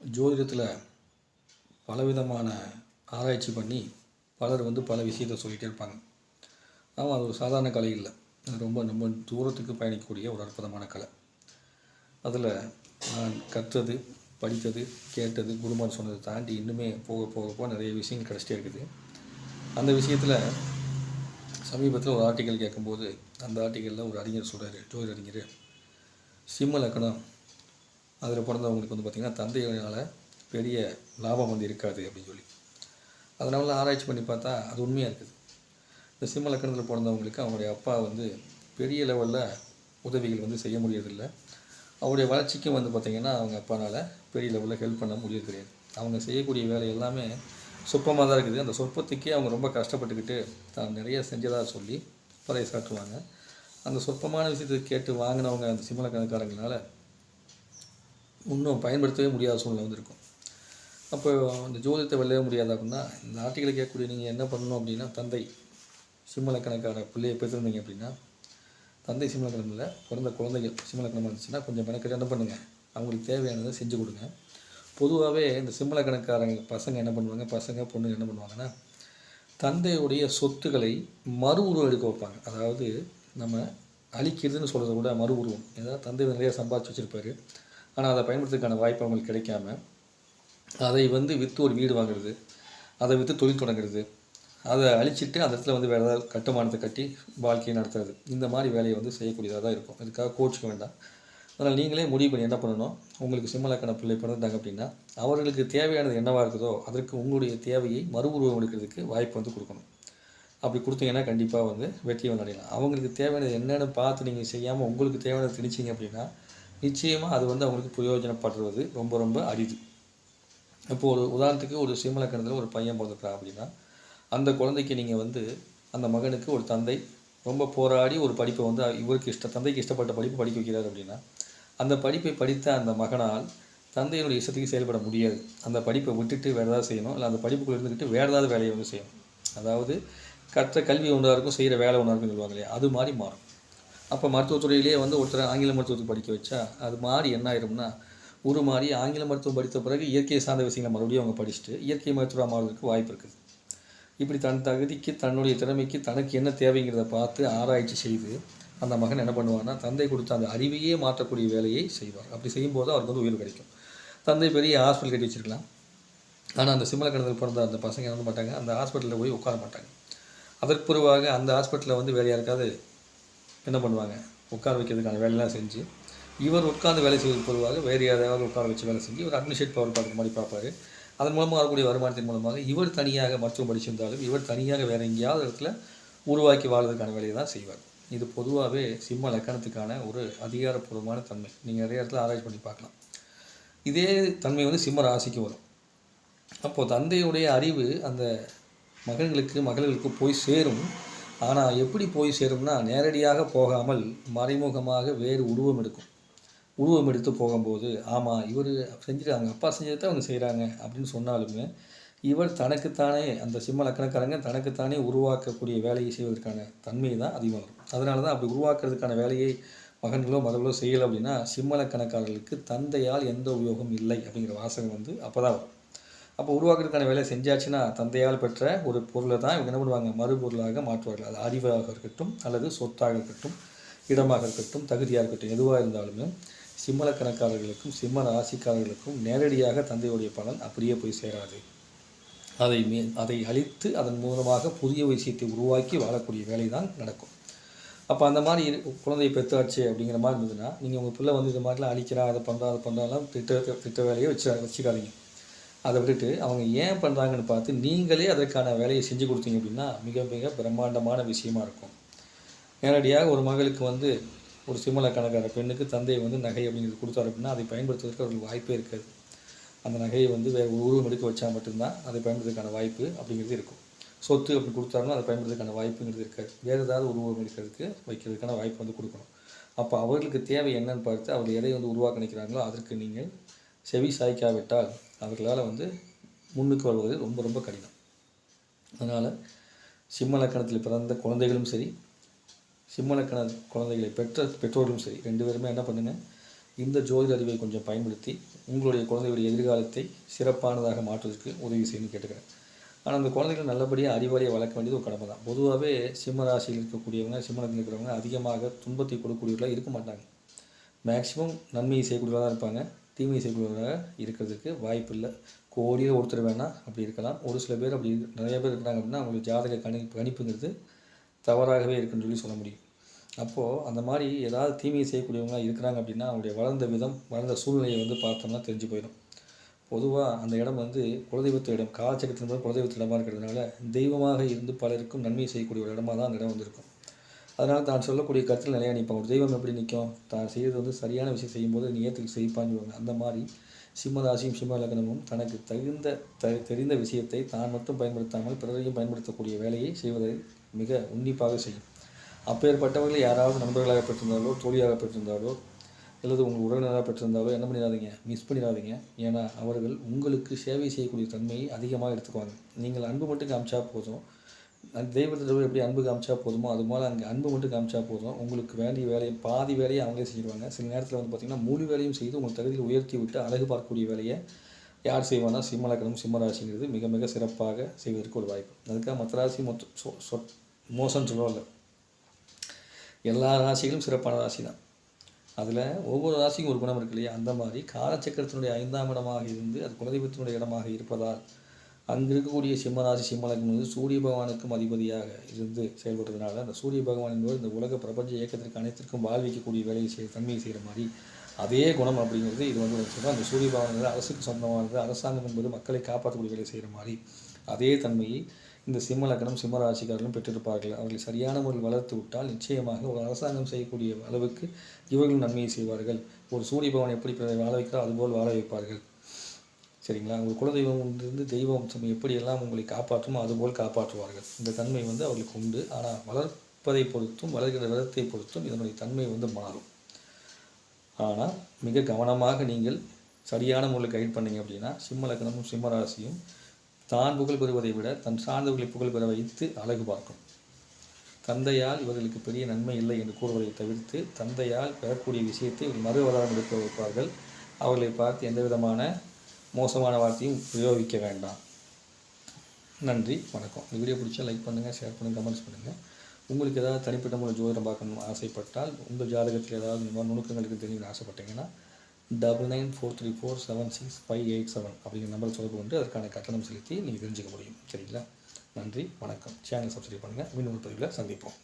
ஜோதிடத்தில் பலவிதமான ஆராய்ச்சி பண்ணி பலர் வந்து பல விஷயத்தை சொல்லிகிட்டே இருப்பாங்க. ஆமாம் அது ஒரு சாதாரண கலை இல்லை. ரொம்ப ரொம்ப தூரத்துக்கு பயணிக்கக்கூடிய ஒரு அற்புதமான கலை. அதில் நான் கற்றது படித்தது கேட்டது குருமார் சொன்னதை தாண்டி இன்னுமே போக போக போக நிறைய விஷயங்கள் கிடச்சிட்டே இருக்குது. அந்த விஷயத்தில் சமீபத்தில் ஒரு ஆர்டிக்கல் கேட்கும்போது அந்த ஆர்டிக்கலில் ஒரு அறிஞர் சொல்கிறார் ஜோதிட அறிஞர் சிம்ம லக்கணம் அதில் பிறந்தவங்களுக்கு வந்து பார்த்திங்கன்னா தந்தையினால் பெரிய லாபம் வந்து இருக்காது அப்படின்னு சொல்லி. அதனால ஆராய்ச்சி பண்ணி பார்த்தா அது உண்மையாக இருக்குது. இந்த சிம்ம லக்கணத்தில் பிறந்தவங்களுக்கு அவங்களுடைய அப்பா வந்து பெரிய லெவலில் உதவிகள் வந்து செய்ய முடியறதில்லை. அவருடைய வளர்ச்சிக்கும் வந்து பார்த்திங்கன்னா அவங்க அப்பானால் பெரிய லெவலில் ஹெல்ப் பண்ண முடியறது கிடையாது. அவங்க செய்யக்கூடிய வேலை எல்லாமே சொற்பமாக தான் இருக்குது. அந்த சொற்பத்துக்கே அவங்க ரொம்ப கஷ்டப்பட்டுக்கிட்டு தான் நிறைய செஞ்சதாக சொல்லி பறைய சாட்டுவாங்க அந்த சொற்பமான விஷயத்தை கேட்டு வாங்கினவங்க அந்த சிம்மலக்கணக்காரங்களால இன்னும் பயன்படுத்தவே முடியாத சூழ்நிலை வந்திருக்கும். அப்போ அந்த ஜோதிடத்தை வெல்லவே முடியாது அப்படின்னா இந்த ஆர்டிகளை கேட்கக்கூடிய நீங்கள் என்ன பண்ணணும் அப்படின்னா தந்தை சிம்மலக்கணக்கான பிள்ளையை பெற்றிருந்தீங்க அப்படின்னா தந்தை சிம்மலக்கணமில் பிறந்த குழந்தைகள் சிம்மலக்கணமாக இருந்துச்சுன்னா கொஞ்சம் மெனக்கட்டு என்ன பண்ணுங்கள் அவங்களுக்கு தேவையானதை செஞ்சு கொடுங்க. பொதுவாகவே இந்த சிம்மலக்கணக்காரங்க பசங்க என்ன பண்ணுவாங்க? பசங்க பொண்ணுங்க என்ன பண்ணுவாங்கன்னா தந்தையுடைய சொத்துக்களை மறு உருவம் எடுக்க வைப்பாங்க. அதாவது நம்ம அழிக்கிறதுன்னு சொல்கிறத கூட மறு உருவம். ஏதாவது தந்தை நிறைய சம்பாதிச்சு வச்சுருப்பாரு. ஆனால் அதை பயன்படுத்துறதுக்கான வாய்ப்பு அவங்களுக்கு கிடைக்காம அதை வந்து விற்று ஒரு வீடு வாங்குறது அதை விற்று தொழில் தொடங்குறது அதை அழிச்சிட்டு அந்த இடத்துல வந்து வேறு ஏதாவது கட்டுமானத்தை கட்டி வாழ்க்கையை நடத்துறது இந்த மாதிரி வேலையை வந்து செய்யக்கூடியதாக தான் இருக்கும். இதுக்காக கோச்சுக்க வேண்டாம். அதனால் நீங்களே முடிவு பண்ணி என்ன பண்ணணும்? உங்களுக்கு சிம்மலக்கண பிள்ளை பிறந்துட்டாங்க அப்படின்னா அவர்களுக்கு தேவையானது என்னவாக இருக்குதோ அதற்கு உங்களுடைய தேவையை மறு உருவம் எடுக்கிறதுக்கு வாய்ப்பு வந்து கொடுக்கணும். அப்படி கொடுத்தீங்கன்னா கண்டிப்பாக வந்து வெற்றியை வந்து அடையலாம். அவங்களுக்கு தேவையானது என்னென்னு பார்த்து நீங்கள் செய்யாமல் உங்களுக்கு தேவையானது திணிச்சிங்க அப்படின்னா நிச்சயமாக அது வந்து அவங்களுக்கு பிரயோஜனப்படுறது ரொம்ப ரொம்ப அரிது. இப்போ ஒரு உதாரணத்துக்கு ஒரு சிம்மலக்கணத்தில் ஒரு பையன் பிறந்திருக்கிறான் அப்படின்னா அந்த குழந்தைக்கு நீங்கள் வந்து அந்த மகனுக்கு ஒரு தந்தை ரொம்ப போராடி ஒரு படிப்பை வந்து இவருக்கு இஷ்ட தந்தைக்கு இஷ்டப்பட்ட படிப்பு படிக்க வைக்கிறார் அப்படின்னா அந்த படிப்பை படித்த அந்த மகனால் தந்தையினுடைய இஷ்டத்துக்கு செயல்பட முடியாது. அந்த படிப்பை விட்டுட்டு வேறு ஏதாவது செய்யணும் இல்லை அந்த படிப்புக்குள்ளே இருந்துக்கிட்டு வேறு ஏதாவது வேலையை வந்து செய்யணும். அதாவது கற்ற கல்வி ஒன்றாக இருக்கும் செய்கிற வேலை ஒன்றா இருக்கும்னு சொல்லுவாங்க இல்லையா? அது மாதிரி மாறும். அப்போ மருத்துவத்துறையிலேயே வந்து ஒருத்தர் ஆங்கில மருத்துவத்துக்கு படிக்க வச்சா அது மாதிரி என்ன ஆயிரும்னா ஒரு மாதிரி ஆங்கில மருத்துவம் படித்த பிறகு இயற்கை சார்ந்த விஷயங்களை மறுபடியும் அவங்க படிச்சுட்டு இயற்கை மருத்துவம் மாறுவதற்கு வாய்ப்பு இருக்குது. இப்படி தன் தகுதிக்கு தன்னுடைய திறமைக்கு தனக்கு என்ன தேவைங்கிறத பார்த்து ஆராய்ச்சி செய்து அந்த மகன் என்ன பண்ணுவான்னா தந்தை கொடுத்த அந்த அறிவையே மாற்றக்கூடிய வேலையை செய்வார். அப்படி செய்யும்போது அவருக்கு வந்து உயிர் கிடைக்கும். தந்தை பெரிய ஹாஸ்பிட்டல் கட்டி வச்சிருக்கலாம். ஆனால் அந்த சிம்மலக்கணத்தில் பிறந்த அந்த பசங்க என்ன மாட்டாங்க அந்த ஹாஸ்பிட்டலில் போய் உட்கார மாட்டாங்க. அதற்கு பிறவாக அந்த ஹாஸ்பிட்டலில் வந்து வேறு யாருக்காவது என்ன பண்ணுவாங்க? உட்கார வைக்கிறதுக்கான வேலையெல்லாம் செஞ்சு இவர் உட்கார்ந்து வேலை செய்வது பொதுவாக வேறு யாராவது உட்கார வச்சு வேலை செஞ்சு இவர் அட்மினிஸ்ட்ரேட் பவர் பார்க்குற மாதிரி பார்ப்பார். அதன் மூலமாக வரக்கூடிய வருமானத்தின் மூலமாக இவர் தனியாக மருத்துவம் படிச்சிருந்தாலும் இவர் தனியாக வேறு எங்கேயாவது இடத்துல உருவாக்கி வாழ்வதற்கான வேலையை தான் செய்வார். இது பொதுவாகவே சிம்ம லக்கணத்துக்கான ஒரு அதிகாரப்பூர்வமான தன்மை. நீங்கள் நிறைய இடத்துல ஆராய்ச்சி பண்ணி பார்க்கலாம். இதே தன்மை வந்து சிம்ம ராசிக்கு வரும். அப்போது தந்தையுடைய அறிவு அந்த மகன்களுக்கு மகள்களுக்கு போய் சேரும். ஆனால் எப்படி போய் சேரும்னா நேரடியாக போகாமல் மறைமுகமாக வேறு உருவம் எடுக்கும். உருவம் எடுத்து போகும்போது ஆமாம் இவர் செஞ்சுட்டு அவங்க அப்பா செஞ்சதை தான் அவங்க செய்கிறாங்க அப்படின்னு சொன்னாலுமே இவர் தனக்குத்தானே அந்த சிம்ம லக்கணக்காரங்க தனக்குத்தானே உருவாக்கக்கூடிய வேலையை செய்வதற்கான தன்மை தான் அதிகமாக வரும். அதனால தான் அப்படி உருவாக்குறதுக்கான வேலையை மகன்களோ மகளோ செய்யலை அப்படின்னா சிம்மலக்கணக்காரர்களுக்கு தந்தையால் எந்த உபயோகம் இல்லை அப்படிங்கிற வாசகம் வந்து அப்போ தான் வரும். அப்போ உருவாக்குறதுக்கான வேலை செஞ்சாச்சுன்னா தந்தையால் பெற்ற ஒரு பொருளை தான் இவங்க என்ன பண்ணுவாங்க? மறுபொருளாக மாற்றுவார்கள். அது அறிவாக இருக்கட்டும் அல்லது சொத்தாக இருக்கட்டும் இடமாக இருக்கட்டும் தகுதியாக இருக்கட்டும் எதுவாக இருந்தாலுமே சிம்மல கணக்காரர்களுக்கும் சிம்ம ராசிக்காரர்களுக்கும் நேரடியாக தந்தையுடைய பலன் அப்படியே போய் சேராது. அதை மே அதை அழித்து அதன் மூலமாக புதிய விஷயத்தை உருவாக்கி வாழக்கூடிய வேலை தான் நடக்கும். அப்போ அந்த மாதிரி குழந்தையை பெற்றாச்சு அப்படிங்கிற மாதிரி இருந்ததுன்னா நீங்கள் உங்கள் பிள்ளை வந்து இது மாதிரிலாம் அழிக்கிறா அதை பண்ணுறா அதை பண்ணுறாலாம் திட்ட திட்ட வேலையை வச்சு வச்சுக்காதீங்க. அதை விட்டுட்டு அவங்க ஏன் பண்ணுறாங்கன்னு பார்த்து நீங்களே அதற்கான வேலையை செஞ்சு கொடுத்தீங்க அப்படின்னா மிக மிக பிரம்மாண்டமான விஷயமா இருக்கும். நேரடியாக ஒரு மகளுக்கு வந்து ஒரு சிம்மல கணக்கார பெண்ணுக்கு தந்தை வந்து நகை அப்படிங்கிறது கொடுத்தாரு அப்படின்னா அதை பயன்படுத்துவதற்கு அவர்களுக்கு வாய்ப்பே இருக்காது. அந்த நகையை வந்து வேறு ஒரு உருவம் எடுக்க வச்சால் மட்டும்தான் அதை பயன்படுத்துறதுக்கான வாய்ப்பு அப்படிங்கிறது இருக்கும். சொத்து அப்படி கொடுத்தாருன்னா அதை பயன்படுத்துறதுக்கான வாய்ப்புங்கிறது இருக்காது. வேறு ஏதாவது உருவம் எடுக்கிறதுக்கு வைக்கிறதுக்கான வாய்ப்பு வந்து கொடுக்கணும். அப்போ அவர்களுக்கு தேவை என்னன்னு பார்த்து அவர்கள் எதை வந்து உருவாக்க நினைக்கிறாங்களோ அதற்கு நீங்கள் செவி சாய்க்காவிட்டால் அவர்களால் வந்து முன்னுக்கு வருவது ரொம்ப ரொம்ப கடினம். அதனால் சிம்ம லக்கணத்தில் பிறந்த குழந்தைகளும் சரி சிம்ம லக்கண குழந்தைகளை பெற்ற பெற்றோர்களும் சரி ரெண்டு பேருமே என்ன பண்ணுங்க இந்த ஜோதிட அறிவை கொஞ்சம் பயன்படுத்தி உங்களுடைய குழந்தையுடைய எதிர்காலத்தை சிறப்பானதாக மாற்றுவதற்கு உதவி செய்யணும்னு கேட்டுக்கிறேன். ஆனால் அந்த குழந்தைகள் நல்லபடியாக அறிவாளியை வளர்க்க வேண்டியது ஒரு கடமை தான் பொதுவாகவே சிம்ம ராசியில் இருக்கக்கூடியவங்க சிம்மலத்தில் இருக்கிறவங்க அதிகமாக துன்பத்தை கொடுக்கக்கூடியவர்களாக இருக்க மாட்டாங்க. மேக்ஸிமம் நன்மையை செய்யக்கூடியவராக தான் இருப்பாங்க. தீமையை செய்யக்கூடியவராக இருக்கிறதுக்கு வாய்ப்பு இல்லை கோடியில் ஒருத்தர் வேணால் அப்படி இருக்கலாம். ஒரு சில பேர் அப்படி நிறைய பேர் இருக்கிறாங்க அப்படின்னா அவங்களுக்கு ஜாதக கணி கணிப்புங்கிறது தவறாகவே இருக்குன்னு சொல்லி சொல்ல முடியும். அப்போது அந்த மாதிரி ஏதாவது தீமையை செய்யக்கூடியவங்களாம் இருக்கிறாங்க அப்படின்னா அவங்களுடைய வளர்ந்த விதம் வளர்ந்த சூழ்நிலையை வந்து பார்த்தோம்னா தெரிஞ்சு போயிடும். பொதுவாக அந்த இடம் வந்து குலதெய்வத்து இடம். காலச்சக்கரத்தின் போது குலதெய்வத்து இடமா இருக்கிறதுனால தெய்வமாக இருந்து பலருக்கும் நன்மை செய்யக்கூடிய ஒரு இடமா தான் அந்த இடம் வந்திருக்கும். அதனால் தான் சொல்லக்கூடிய கருத்தில் நிறையா நிற்பாங்க ஒரு தெய்வம் எப்படி நிற்கும்? தான் செய்கிறது வந்து சரியான விஷயம் செய்யும்போது நீ ஏற்றுக்கு செய்ப்பாஞ்சுவாங்க அந்த மாதிரி சிம்மராசியும் சிம்ம லக்னமும் தனக்கு தகுந்த த தெரிந்த விஷயத்தை தான் மட்டும் பயன்படுத்தாமல் பிறரையும் பயன்படுத்தக்கூடிய வேலையை செய்வதை மிக உன்னிப்பாக செய்யும். அப்பேற்பட்டவர்கள் யாராவது நண்பர்களாக பெற்றிருந்தாலோ தோழியாக பெற்றிருந்தாலோ அல்லது உங்கள் உறவினராக பெற்றிருந்தாலோ என்ன பண்ணிடாதீங்க? மிஸ் பண்ணிடாதீங்க. ஏன்னா அவர்கள் உங்களுக்கு சேவை செய்யக்கூடிய தன்மையை அதிகமாக எடுத்துக்குவாங்க. நீங்கள் அன்பு மட்டும் காமிச்சா போதும். அந்த எப்படி அன்பு காமிச்சா போதுமோ அது போல் அங்கே அன்பு மட்டும் காமிச்சா போதும். உங்களுக்கு வேண்டிய வேலையை பாதி வேலையை அவங்களே செஞ்சுருவாங்க சில நேரத்தில் வந்து பார்த்திங்கன்னா முழு வேலையும் செய்து உங்கள் தகுதியில் உயர்த்தி விட்டு அழகு பார்க்கக்கூடிய வேலையை யார் செய்வானா சிம்மலக்கணம் சிம்மராசிங்கிறது சிம்ம ராசிங்கிறது மிக மிக சிறப்பாக செய்வதற்கு ஒரு வாய்ப்பு. அதுக்காக மற்ற ராசி மொத்த சொ சொ மோசம்னு சொல்லல எல்லா ராசிகளும் சிறப்பான ராசி தான் அதில் ஒவ்வொரு ராசிக்கும் ஒரு குணம் இருக்கு இல்லையா? அந்த மாதிரி காலச்சக்கரத்தினுடைய ஐந்தாம் இடமாக இருந்து அது குலதெய்வத்தினுடைய இடமாக இருப்பதால் அங்கு இருக்கக்கூடிய சிம்மராசி சிம்மலகம் வந்து சூரிய பகவானுக்கும் அதிபதியாக இருந்து செயல்படுறதுனால அந்த சூரிய பகவான் என்பவர் இந்த உலக பிரபஞ்ச இயக்கத்திற்கு அனைத்திற்கும் வாழ்விக்கக்கூடிய வேலையை செய்ய தன்மையை செய்கிற மாதிரி அதே குணம் அப்படிங்கிறது இது வந்து சொல்கிறோம் அந்த சூரிய பகவான் அரசுக்கு சொந்தமானது அரசாங்கம் என்பது மக்களை காப்பாற்றக்கூடிய வேலையை செய்கிற மாதிரி அதே தன்மையை இந்த சிம்ம லக்னம் சிம்ம ராசிக்காரர்களும் பெற்றிருப்பார்கள். அவர்களை சரியான முறையில் வளர்த்து விட்டால் நிச்சயமாக ஒரு அரசாங்கம் செய்யக்கூடிய அளவுக்கு இவர்களும் நன்மையை செய்வார்கள். ஒரு சூரிய பகவான் எப்படி வாழ வைக்கிறோ அதுபோல் வாழ வைப்பார்கள். சரிங்களா? உங்கள் குலதெய்வம் இருந்து தெய்வம் சமயம் எப்படியெல்லாம் உங்களை காப்பாற்றுமோ அதுபோல் காப்பாற்றுவார்கள். இந்த தன்மை வந்து அவர்களுக்கு உண்டு. ஆனால் வளர்ப்பதை பொறுத்தும் வளர்கிற விதத்தை பொறுத்தும் இதனுடைய தன்மை வந்து மாறும். ஆனால் மிக கவனமாக நீங்கள் சரியான முறையில் கைட் பண்ணீங்க அப்படின்னா சிம்ம லக்னமும் சிம்ம ராசியும் தான் புகழ் பெறுவதை விட தன் சார்ந்தவர்களை புகழ் பெற வைத்து அழகு பார்க்கும். தந்தையால் இவர்களுக்கு பெரிய நன்மை இல்லை என்று கூறுவதை தவிர்த்து தந்தையால் பெறக்கூடிய விஷயத்தை மறு வளரம் எடுக்க வைப்பார்கள். அவர்களை பார்த்து எந்த விதமான மோசமான வார்த்தையும் பிரயோகிக்க வேண்டாம். நன்றி வணக்கம். இந்த வீடியோ பிடிச்சா லைக் பண்ணுங்கள் ஷேர் பண்ணுங்கள் கமெண்ட்ஸ் பண்ணுங்கள் உங்களுக்கு ஏதாவது தனிப்பட்ட முறை ஜோதிடம் பார்க்கணும் ஆசைப்பட்டால் உங்கள் ஜாதகத்தில் ஏதாவது இந்த மாதிரி நுணுக்கங்களுக்கு தெரிஞ்சுக்கணும் ஆசைப்பட்டீங்கன்னா double nine four three four seven six five eight seven அப்படிங்கிற நம்பரை தொடர்பு கொண்டு அதற்கான கட்டணம் செலுத்தி நீங்கள் தெரிஞ்சுக்க முடியும். சரிங்களா? நன்றி வணக்கம். சேனல் சப்ஸ்கிரைப் பண்ணுங்கள் மீண்டும் ஒரு பதிவில் சந்திப்போம்.